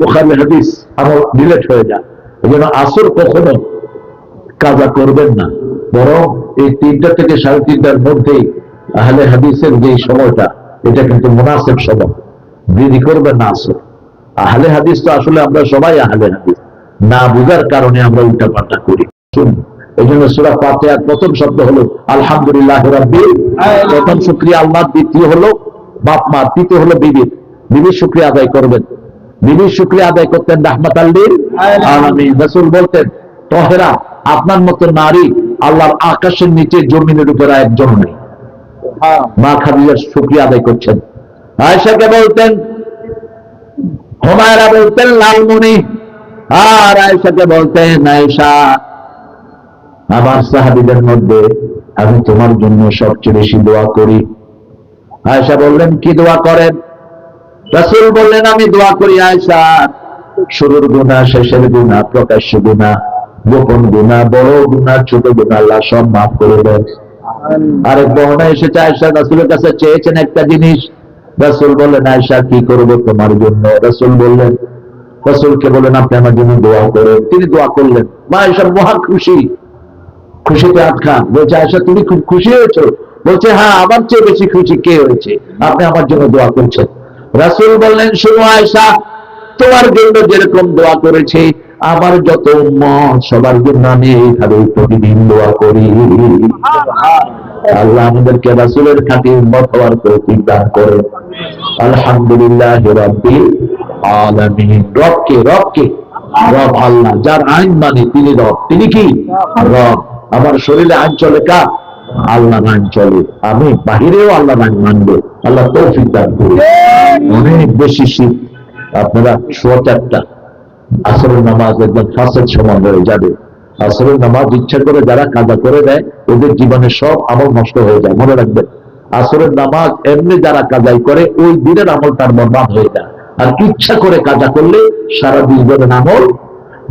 বোখারি হাদিস আমার ডিলেট হয়ে যায়। এই জন্য আসর কখনো কাজা করবেন না। বরং এই তিনটা থেকে সাড়ে তিনটার মধ্যেই আহলে হাদিসের যে সময়টা, এটা কিন্তু মুনাসেব সময়। বৃদ্ধি করবেন না আসর। আহলে হাদিস তো আসলে আমরা সবাই আহলে হাদিস। না বুঝার কারণে আমরা উল্টা পাল্টা করি। শুনুন এই জন্য সুরা ফাতিহার প্রথম শব্দ হলো, আলহামদুলিল্লাহ রাব্বিল প্রথম শুক্রিয়া আল্লাহ দ্বিতীয় হলো বাপ মা তৃতীয় হলো বিবির বিবির শুক্রিয়া আদায় করবেন। বিবির শুক্রিয়া আদায় করতেন রাহমাত আলামিন রাসূল বলতেন তহেরা আপনার মতো নারী আল্লাহর আকাশের নিচে জমিনের উপরে একজন নেই। মা খাদিজার শুক্রিয়া আদায় করছেন। আয়েশাকে বলতেন হুমায়রা বলতেন লালমণি। আর আয়েশাকে বলতেন আয়েশা আমার সাহাবিদের মধ্যে আমি তোমার জন্য সবচেয়ে বেশি দোয়া করি। আয়েশা বললেন কি দোয়া করেন? রাসূল বললেন আমি দোয়া করি আয়েশা শুরুর গুণা শেষের গুণা প্রকাশ্য গুণা গোপন গুণা বড় গুণা ছোট গুণা আল্লাহ সব মাফ করে দেন। আরেক বহনা এসেছে আয়েশা রাসূলের কাছে চেয়েছেন একটা জিনিস। রাসূল বললেন আয়েশা কি করব তোমার জন্য? রাসূল বললেন রাসূলকে বলেন আপনি আমার জন্য দোয়া করেন। তিনি দোয়া করলেন। মা আয়েশা মহা খুশি। খুশিতে আটকা বলছে আয়সা তুমি খুব খুশি হয়েছো? বলছে হ্যাঁ আমার চেয়ে বেশি খুশি কে হয়েছে? আপনি আমার জন্য দোয়া করছেন। রাসূল বললেন শুনো আয়েশা তোমার জন্য যেরকম দোয়া করেছে আমার যত উম্মত সবার জন্য আমি এইভাবে প্রতিদিন দোয়া করি। আল্লাহ আমাদেরকে রাসূলের খাঁটি উম্মত হওয়ার তৌফিক দান করে। আলহামদুলিল্লাহ রাব্বিল আলামিন। রবকে রবকে। রব আল্লাহ যার আইন মানে তিনি রব। তিনি কি? রব। আমার শরীরে আইন চলে কার আল্লাহ আইন চলে। আমি বাহিরেও আল্লাহ আইন মানবো। আল্লাহ তৌফিক দান করি অনেক বেশি শীত। আপনারা সোয়া চারটা আসরের নামাজ একদম ফাঁসের সমান হয়ে যাবে। আসরের নামাজ ইচ্ছা করে যারা কাজা করে দেয়, ওদের জীবনে সব আমল নষ্ট হয়ে যায়। মনে রাখবেন, আসরের নামাজ এমনি যারা কাজাই করে, ওই দিনের আমল তার বরবাদ হয়ে যায়। আর ইচ্ছা করে কাজা করলে সারা জীবনের আমল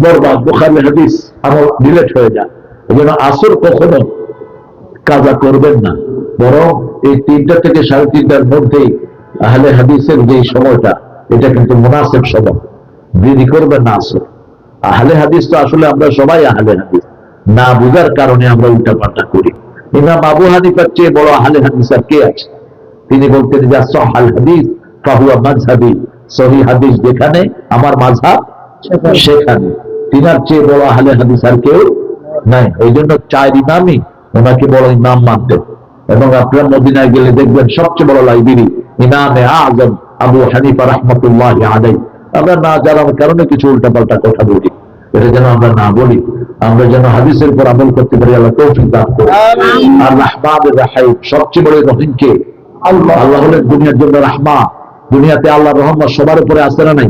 বরবাদ। বোখারি হাদিস আমল ডিলেট হয়ে যায়। এই জন্য আসর কখনো কাজা করবেন না। বরং এই তিনটা থেকে সাড়ে তিনটার মধ্যেই আহলে হাদিসের যে সময়টা, এটা কিন্তু মুনাসেব সময়। বৃদ্ধি করবেন না আসর আহলে হাদিস তো আসলে আমরা সবাই আহলে হাদিস। না বুঝার কারণে আমরা উল্টা পাল্টা করি। ইমাম আবু হানিফার চেয়ে বড় আহলে হাদিস আর কে আছে? তিনি বলতেন যে সহাল হাদিস, ফাহুয়া মাঝহাবি সহি হাদিস যেখানে, আমার মাঝহাব সেখানে। তিনার চেয়ে বড় আহলে হাদিস আর কেউ নাই। এই জন্য চার ইমামই ওনাকে বড় ইমাম মানতেন এবং আপনার মদিনায় গেলে দেখবেন সবচেয়ে বড় লাইব্রেরি ইমামে আজম আবু হানিফা রহমতুল্লাহ আদাই আমরা না জানার কারণে কিছু উল্টাপাল্টা কথা বলি। এটা যেন আমরা না বলি আমরা যেন হাদিসের উপর আমল করতে পারি আল্লাহ তৌফিক দান করি আর রাহমান রাহাইব সবচেয়ে বড় রহিম কে আল্লাহ হলেন দুনিয়ার জন্য রাহমা দুনিয়াতে আল্লাহ রহমান সবার উপরে আসে না নাই?